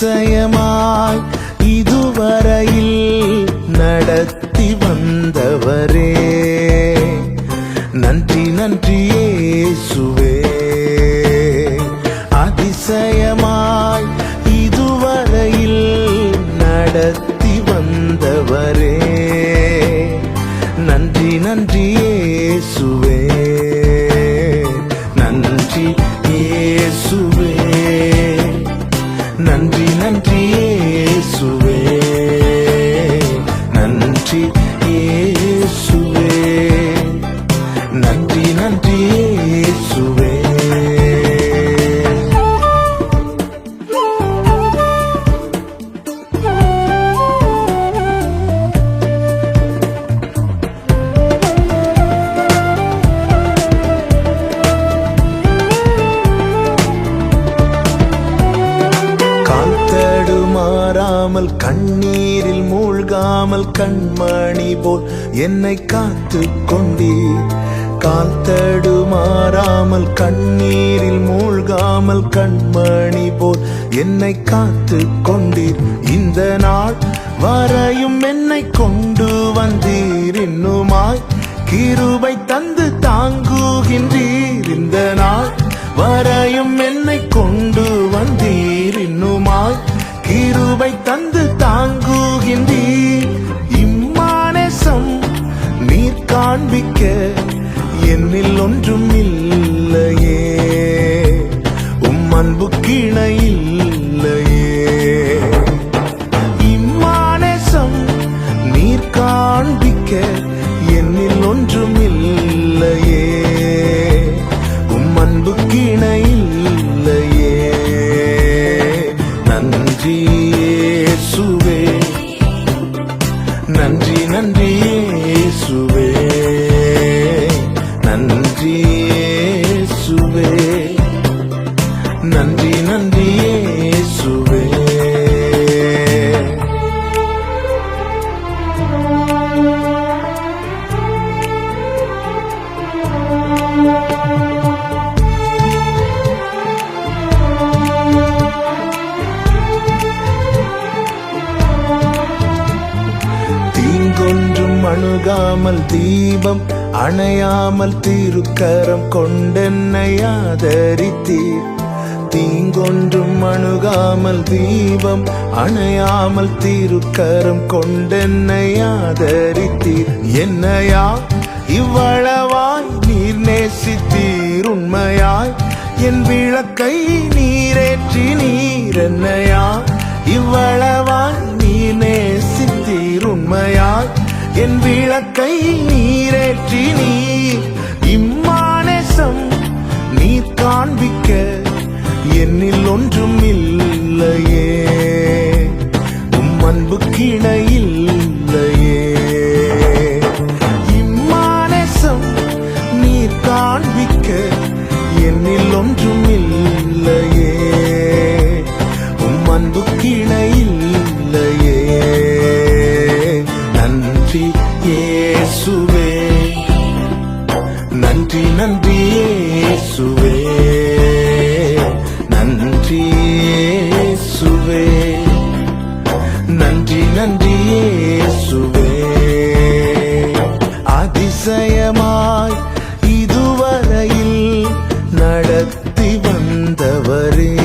அதிசயமாய் இதுவரையில் நடத்தி வந்தவரே. நன்றி நன்றியே சுவே அதிசயம் நன்றி நன்றி சுவே மாறாமல் கண்ணீரில் மூழ்காமல் கண்மணி போல் என்னை காத்து கொண்டீர். கால் தடுமாறாமல் கண்ணீரில் மூழ்காமல் கண்மணி போல் என்னை காத்து கொண்டீர். இந்த நாள் வரையும் என்னை கொண்டு வந்தீர். இன்னுமாய் கிருபை தந்து தாங்குகின்றீர். இந்த நாள் வரையும் என்னை கொண்டு என்னில் ஒன்றும் இல்லையே. உம் அன்பு அணுகாமல் தீபம் அணையாமல் திருக்கரம் கொண்டென்னை ஆதரித்தீர். தீங்கொன்றும் அணுகாமல் தீபம் அணையாமல் திருக்கரம் கொண்டென்னை ஆதரித்தீர். என்னையா இவ்வளவாய் நீர் நேசித்தீர் உண்மையாய்? என் விளக்கை நீரேற்றி நீர் என்னையா இவ்வளவாய் நீ நேசித்தீர் உண்மையாய்? என் விளக்கை நீரேற்றி நீ இம்மானேசம் நீ காண்பிக்க என்னில் ஒன்றும் இல்லையே. உம் அன்பு கிணையில் நன்றி நன்றி சுவே நன்றி சுவே நன்றி நன்றி சுவே அதிசயமாய் இதுவரையில் நடத்தி வந்தவரே.